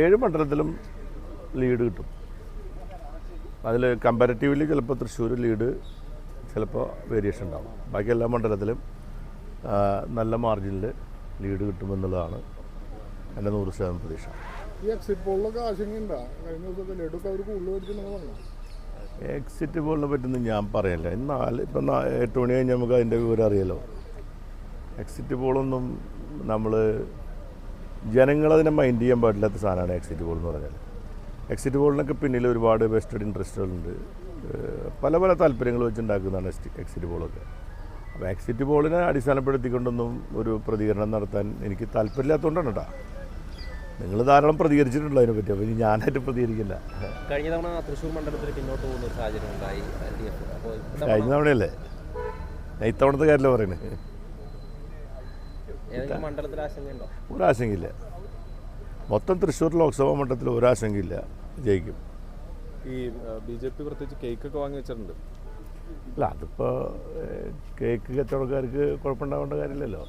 ഏഴ് മണ്ഡലത്തിലും ലീഡ് കിട്ടും. അതിൽ കമ്പാരിറ്റീവ്ലി ചിലപ്പോൾ തൃശ്ശൂർ ലീഡ് ചിലപ്പോൾ വേരിയേഷൻ ഉണ്ടാവും. ബാക്കി എല്ലാ മണ്ഡലത്തിലും നല്ല മാർജിനിൽ ലീഡ് കിട്ടുമെന്നുള്ളതാണ് എന്റെ നൂറ് ശതമാനം പ്രതീക്ഷ. ഈ എക്സിറ്റ് പോളിലൊക്കെ ആശങ്കയുണ്ടോ കഴിഞ്ഞ ദിവസമൊക്കെ ലഡുക്ക് അവർ കൂടുതൽ മേടിച്ചെന്ന് പറഞ്ഞു? എക്സിറ്റ് പോളിനെ പറ്റുന്ന ഞാൻ പറയല്ല. നാല് ഇപ്പം എട്ട് മണി കഴിഞ്ഞ് നമുക്ക് അതിന്റെ വിവരം അറിയാലോ. എക്സിറ്റ് പോളൊന്നും നമ്മൾ ജനങ്ങളതിനെ മൈൻഡ് ചെയ്യാൻ പാടില്ലാത്ത സാധനമാണ് എക്സിറ്റ് പോൾ എന്ന് പറഞ്ഞാൽ എക്സിറ്റ് പോളിനൊക്കെ പിന്നിൽ ഒരുപാട് വെസ്റ്റഡ് ഇൻട്രസ്റ്റുകളുണ്ട് പല പല താല്പര്യങ്ങൾ വെച്ചുണ്ടാക്കുന്നതാണ് എക്സിറ്റ് പോളൊക്കെ അപ്പോൾ എക്സിറ്റ് പോളിനെ അടിസ്ഥാനപ്പെടുത്തിക്കൊണ്ടൊന്നും ഒരു പ്രതികരണം നടത്താൻ എനിക്ക് താല്പര്യമില്ലാത്തതുകൊണ്ടാണ് കേട്ടോ നിങ്ങൾ ധാരാളം പ്രതികരിച്ചിട്ടുണ്ടല്ലോ അതിനെപ്പറ്റി. അപ്പോൾ ഇനി ഞാനായിട്ട് പ്രതികരിക്കില്ല. കഴിഞ്ഞ തവണ തൃശ്ശൂർ മണ്ഡലത്തിൽ പിന്നോട്ട് പോകുന്ന ഒരു സാഹചര്യം ഉണ്ടായി കഴിഞ്ഞ തവണയല്ലേ? ഞാൻ ഇത്തവണത്തെ കാര്യമല്ല പറയുന്നത് ഒരാശങ്കയില്ല. മൊത്തം തൃശ്ശൂർ ലോക്സഭാ മണ്ഡലത്തിൽ ഒരാശങ്കയില്ല. ജയിക്കും. ഈ ബി ജെ പി പ്രത്യേകിച്ച് കേക്കൊക്കെ വാങ്ങി വെച്ചിട്ടുണ്ട്. അല്ല അതിപ്പോൾ കേക്ക് കച്ചവടക്കാർക്ക് കുഴപ്പമുണ്ടാവേണ്ട കാര്യമില്ലല്ലോ.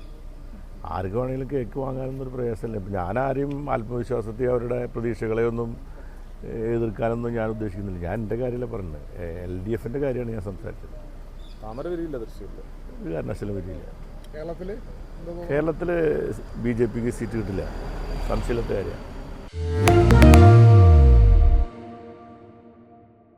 ആർക്ക് വേണമെങ്കിലും കേക്ക് വാങ്ങാനൊന്നും ഒരു പ്രയാസമില്ല. ഇപ്പം ഞാനാരെയും ആത്മവിശ്വാസത്തെ അവരുടെ പ്രതീക്ഷകളെ ഒന്നും എതിർക്കാനൊന്നും ഞാൻ ഉദ്ദേശിക്കുന്നില്ല. ഞാൻ എന്റെ കാര്യമല്ല പറഞ്ഞത്. എൽ ഡി എഫിന്റെ കാര്യമാണ് ഞാൻ സംസാരിച്ചത്. താമര വരിയില്ല തൃശ്ശൂരിൽ ഒരു കാരണവശാലും വരില്ല കേരളത്തിൽ ബി ജെ പിക്ക് സീറ്റ് കിട്ടില്ല. സംശയത്തെ കാര്യമാണ്